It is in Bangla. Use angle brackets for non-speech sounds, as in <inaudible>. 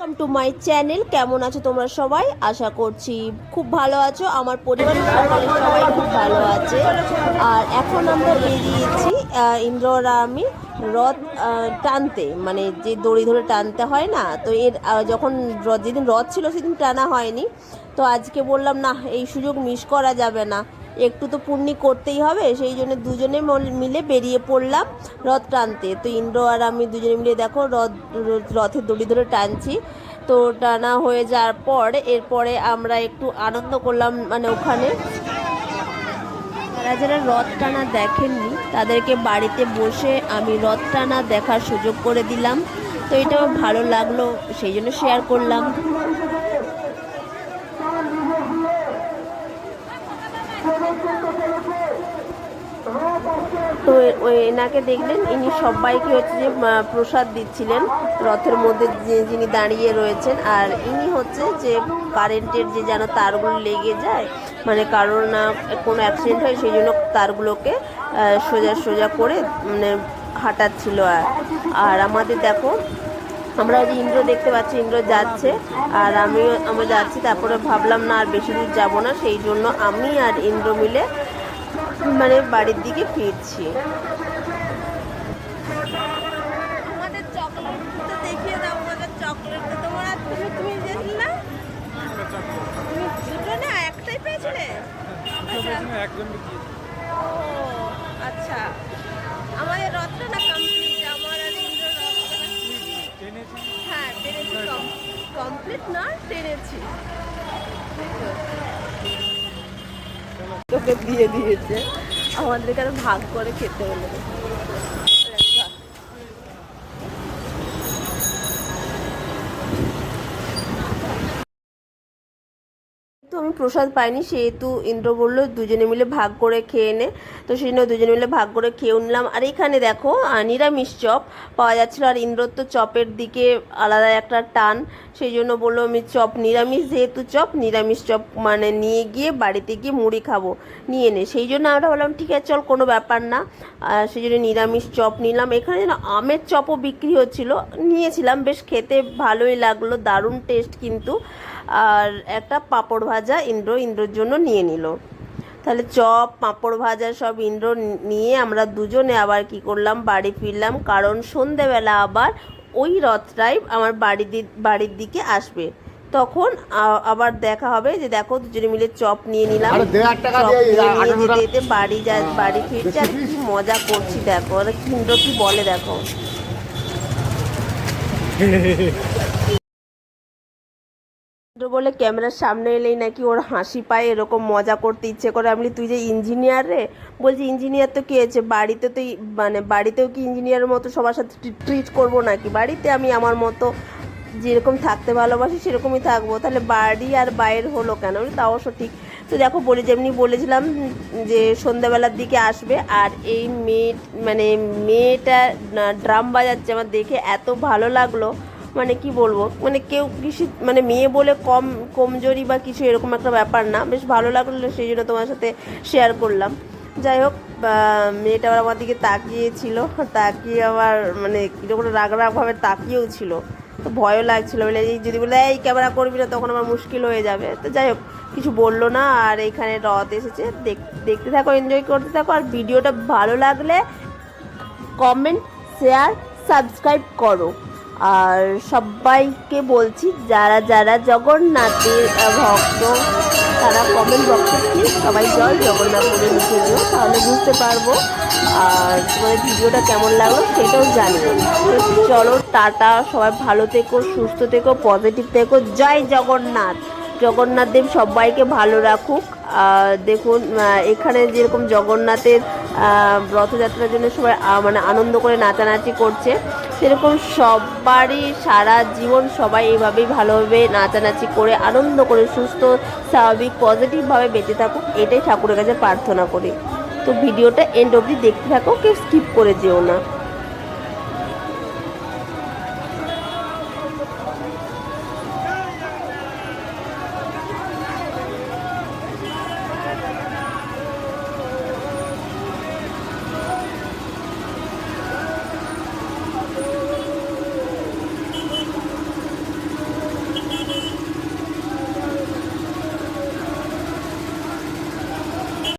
ওয়েলকাম টু মাই চ্যানেল কেমন আছো তোমরা সবাই? আশা করছি খুব ভালো আছো। আমার পরিবারের সবাই খুব ভালো আছে। আর এখন আমরা বেরিয়েছি ইন্দ্র আমি রথ টানতে। মানে যে দড়ি ধরে টানতে হয় না, তো এর যখন যেদিন রথ ছিল সেদিন টানা হয়নি। তো আজকে বললাম না এই সুযোগ মিস করা যাবে না। একটু তো পূর্ণি করতেই হবে, সেই জন্য দুজনে মল- বেরিয়ে পড়লাম রথ টানতে। তো ইন্দ্র আর আমি দুজনে মিলে দেখো রথ, রথের দড়ি ধরে টানছি। তো টানা হয়ে যাওয়ার পর, এরপরে আমরা একটু আনন্দ করলাম মানে ওখানে। যারা যারা রথ টানা দেখেননি, তাদেরকে বাড়িতে বসে আমি রথ টানা দেখার সুযোগ করে দিলাম। তো এটা আমার ভালো লাগল, সেই জন্য শেয়ার করলাম। তো এনাকে দেখলেন, ইনি সবাইকে হচ্ছে যে প্রসাদ দিচ্ছিলেন, রথের মধ্যে যিনি দাঁড়িয়ে রয়েছেন, আর ইনি হচ্ছে যে কারেন্টের যে যেন তারগুলো লেগে যায় মানে কারোর না কোনো অ্যাক্সিডেন্ট হয়, সেই জন্য তারগুলোকে সোজা সোজা করে মানে হাঁটাচ্ছিল আর। আর আমাদের দেখো, আমরা যে ইন্দ্র দেখতে পাচ্ছি, ইন্দ্র যাচ্ছে, আর আমিও, আমরা যাচ্ছি, তারপরে ভাবলাম না আর বেশি দূর যাব না, সেই জন্য আমি আর ইন্দ্র মিলে মানে বাড়ির দিকে ফিরছি। আমাদের চকলেট তো দেখিয়ে দাও আমাদের চকলেট তো তোমার তুমি তুমি দেখলে না? তুমি দুটো না একটাই পেয়েছিলে? আচ্ছা। ও আচ্ছা। আমাদের রথটা কমপ্লিট আমার আর হ্যাঁ টেনেছি কমপ্লিট না টেনেছি। তোকে দিয়ে দিয়েছে। আমাদেরকে আর ভাগ করে খেতে হলো তো আমি প্রসাদ পাইনি, সেহেতু ইন্দ্র বলল, দুজনে মিলে ভাগ করে খেয়ে নে। তো সেই জন্য দুজনে মিলে ভাগ করে খেয়েও নিলাম আর এখানে দেখো নিরামিষ চপ পাওয়া যাচ্ছিল। আর ইন্দ্রর তো চপের দিকে আলাদা একটা টান, সেই জন্য বলল, আমি চপ নিরামিষ, যেহেতু চপ, নিরামিষ চপ মানে নিয়ে গিয়ে বাড়িতে গিয়ে মুড়ি খাব, নিয়ে নে। সেই জন্য আমরা বললাম, ঠিক আছে, চল, কোনো ব্যাপার না। সেই জন্য নিরামিষ চপ নিলাম। এখানে যেন আমের চপও বিক্রি হচ্ছিল। নিয়েছিলাম, বেশ খেতে ভালোই লাগল, দারুণ টেস্ট কিন্তু। আর একটা পাঁপড় ভাজা ইন্দ্র ইন্দ্রর জন্য নিয়ে নিল। তাহলে চপ পাঁপড় ভাজা সব ইন্দ্র নিয়ে আমরা দুজনে আবার কি করলাম বাড়ি ফিরলাম। কারণ সন্ধেবেলা আবার ওই রথটাই আমার বাড়ি বাড়ির দিকে আসবে। তখন আবার দেখা হবে যে দেখো দুজনে মিলে চপ নিয়ে নিলাম। যেতে বাড়ি যা বাড়ি ফিরছি আর কি মজা করছি দেখো। ইন্দ্র কি বলে দেখো। <laughs> বলে ক্যামেরার সামনে এলেই নাকি ওর হাসি পায় এরকম মজা করতে ইচ্ছে করে। আমি তুই যে ইঞ্জিনিয়ার রে? বলছি ইঞ্জিনিয়ার তো কি হয়েছে বাড়িতে তো মানে বাড়িতেও কি ইঞ্জিনিয়ারের মতো সবার সাথে ট্রিট করব নাকি? বাড়িতে আমি আমার মতো যেরকম থাকতে ভালোবাসি সেরকমই থাকব। তাহলে বাড়ি আর বাইরে হলো কেন? আমি বলি, তা অবশ্য ঠিক। তো দেখো বলে যেমনি বলেছিলাম যে সন্ধ্যাবেলার দিকে আসবে আর এই মেয়ে মানে মেয়েটা ড্রাম বাজাচ্ছে। আমার দেখে এত ভালো লাগল। মানে কি বলব? মানে কেউ কিছু মানে মেয়ে বলে কম, কমজোরি বা কিছু এরকম একটা ব্যাপার না। বেশ ভালো লাগল সেই জন্য তোমার সাথে শেয়ার করলাম। যাই হোক মেয়েটা আবার আমার দিকে তাকিয়েছিল। তাকিয়ে আবার মানে কীরকম রাগ রাগভাবে তাকিয়েও ছিল। তো ভয়ও লাগছিল। বলে, এই যদি বলে, এই ক্যামেরা করবি না, তখন আমার মুশকিল হয়ে যাবে। তো যাই হোক, কিছু বলল না। আর এখানে রথ এসেছে। দেখ- দেখতে থাকো এনজয় করতে থাকো। আর ভিডিওটা ভালো লাগলে কমেন্ট শেয়ার সাবস্ক্রাইব করো। আর সবাইকে বলছি, যারা যারা জগন্নাথের ভক্ত, তারা কমেন্ট বক্সে সবাই জয় জগন্নাথ বলে লিখে দিও, তাহলে বুঝতে পারব আর তোমাদের ভিডিওটা কেমন লাগল সেটাও জানিও। চলো, টাটা, সবাই ভালো থেকো, সুস্থ থেকো পজিটিভ থেকো, জয় জগন্নাথ। জগন্নাথ দেব সবাইকে ভালো রাখুক। আর দেখুন এখানে যেরকম জগন্নাথের রথযাত্রার জন্য সবাই মানে আনন্দ করে নাচানাচি করছে সেরকম সবারই সারা জীবন সবাই এভাবেই ভালোভাবে নাচানাচি করে আনন্দ করে সুস্থ, স্বাভাবিক, পজিটিভভাবে বেঁচে থাকুক, এটাই ঠাকুরের কাছে প্রার্থনা করি। তো ভিডিওটা এন্ড অবধি দেখতে থাকো, কেউ স্কিপ করে যেও না।